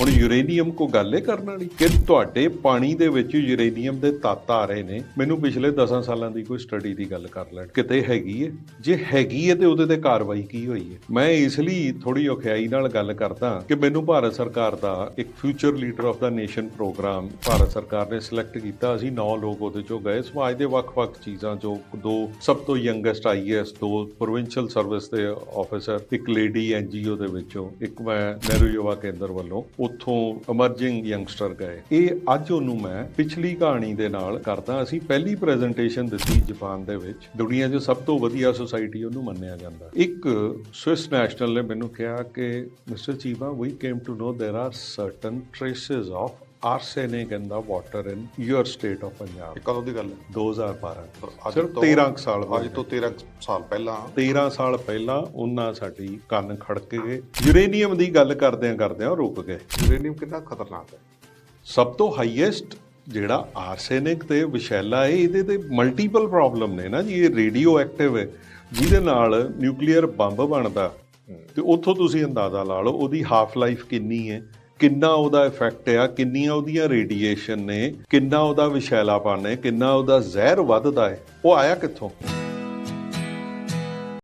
ਹੁਣ ਯੂਰੇਨੀਅਮ ਕੋ ਗੱਲ ਇਹ ਕਰਨ ਵਾਲੀ? ਕਿ ਤੁਹਾਡੇ ਪਾਣੀ ਦੇ ਵਿੱਚ ਯੂਰੇਨੀਅਮ ਦੇ ਤੱਤ ਆ ਰਹੇ ਨੇ। ਮੈਨੂੰ ਪਿਛਲੇ 10 ਸਾਲਾਂ ਦੀ ਕੋਈ ਸਟੱਡੀ ਦੀ ਗੱਲ ਕਰ ਲੈਣ। ਕਿਤੇ ਹੈਗੀ ਏ? ਜੇ ਹੈਗੀ ਏ ਤੇ ਉਹਦੇ ਤੇ ਕਾਰਵਾਈ ਕੀ ਹੋਈ ਏ? ਮੈਂ ਇਸ ਲਈ ਥੋੜੀ ਔਖਿਆਈ ਨਾਲ ਗੱਲ ਕਰਦਾ ਕਿ ਮੈਨੂੰ ਭਾਰਤ ਸਰਕਾਰ ਦਾ ਇੱਕ future leader of the nation program Bharat ਸਰਕਾਰ ਨੇ ਸਿਲੈਕਟ ਕੀਤਾ। ਅਸੀਂ 9 ਲੋਕ ਉਹਦੇ ਚੋਂ ਗਏ। ਸਮਾਜ ਦੇ ਵੱਖ-ਵੱਖ ਚੀਜ਼ਾਂ ਚੋਂ ਦੋ ਸਭ ਤੋਂ ਯੰਗੈਸਟ ਆਈਐਸ ਦੋ ਪ੍ਰੋਵਿੰਸ਼ੀਅਲ ਸਰਵਿਸ ਦੇ ਆਫੀਸਰ ਇੱਕ ਲੇਡੀ ਐਨਜੀਓ ਦੇ ਵਿੱਚੋਂ, ਇੱਕ ਮੈਂ ਨਹਿਰੂ ਯੁਵਾ ਕੇਂਦਰ ਵੱਲੋਂ। ਉੱਥੋਂ ਅਮਰਜਿੰਗ ਯੰਗਸਟਰ ਗਏ ਇਹ ਅੱਜ ਉਹਨੂੰ ਮੈਂ ਪਿਛਲੀ ਕਹਾਣੀ ਦੇ ਨਾਲ ਕਰਦਾ ਅਸੀਂ ਪਹਿਲੀ ਪ੍ਰੈਜੈਂਟੇਸ਼ਨ ਦਿੱਤੀ ਜਾਪਾਨ ਦੇ ਵਿੱਚ ਦੁਨੀਆ 'ਚ ਸਭ ਤੋਂ ਵਧੀਆ ਸੁਸਾਇਟੀ ਉਹਨੂੰ ਮੰਨਿਆ ਜਾਂਦਾ ਇੱਕ ਸਵਿਸ ਨੈਸ਼ਨਲ ਨੇ ਮੈਨੂੰ ਕਿਹਾ ਕਿ mister ਚੀਵਾ we came to know there are certain traces of arsenic in the water in your state of Punjab. ਇਹ ਕਦੋਂ ਦੀ ਗੱਲ ਹੈ। 2012 ਪਰ ਅੱਜ ਸਿਰਫ ਤੋਂ- 13 ਕੁ ਸਾਲ ਅੱਜ ਤੋਂ 13 ਸਾਲ ਪਹਿਲਾਂ 13 ਸਾਲ ਪਹਿਲਾਂ ਉਹਨਾਂ ਸਾਡੀ ਕੰਨ ਖੜਕ ਗਏ। ਯੂਰੇਨੀਅਮ ਦੀ ਗੱਲ ਕਰਦਿਆਂ ਕਰਦਿਆਂ ਰੁਕ ਗਏ। ਯੂਰੇਨੀਅਮ ਕਿੰਨਾ ਖਤਰਨਾਕ ਹੈ? ਸਭ ਤੋਂ ਹਾਈਐਸਟ ਜਿਹੜਾ ਆਰਸੈਨਿਕ ਤੇ ਵਿਸ਼ੈਲਾ ਹੈ ਇਹਦੇ ਤੇ ਮਲਟੀਪਲ ਪ੍ਰੋਬਲਮ ਨੇ ਨਾ ਜੀ ਇਹ ਰੇਡੀਓ ਐਕਟਿਵ ਹੈ। ਜਿਹਦੇ ਨਾਲ ਨਿਊਕਲੀਅਰ ਬੰਬ ਬਣਦਾ। ਤੇ ਉੱਥੋਂ ਤੁਸੀਂ ਅੰਦਾਜ਼ਾ ਲਾ ਲਓ ਉਹਦੀ ਹਾਫ ਲਾਈਫ ਕਿੰਨੀ ਹੈ? ਕਿੰਨਾ ਉਹਦਾ ਇਫੈਕਟ ਆ, ਕਿੰਨੀਆਂ ਉਹਦੀਆਂ ਰੇਡੀਏਸ਼ਨ ਨੇ, ਕਿੰਨਾ ਉਹਦਾ ਵਿਸ਼ੈਲਾਪਨ ਹੈ ਕਿੰਨਾ ਉਹਦਾ ਜ਼ਹਿਰ ਵੱਧਦਾ ਹੈ, ਉਹ ਆਇਆ ਕਿੱਥੋਂ?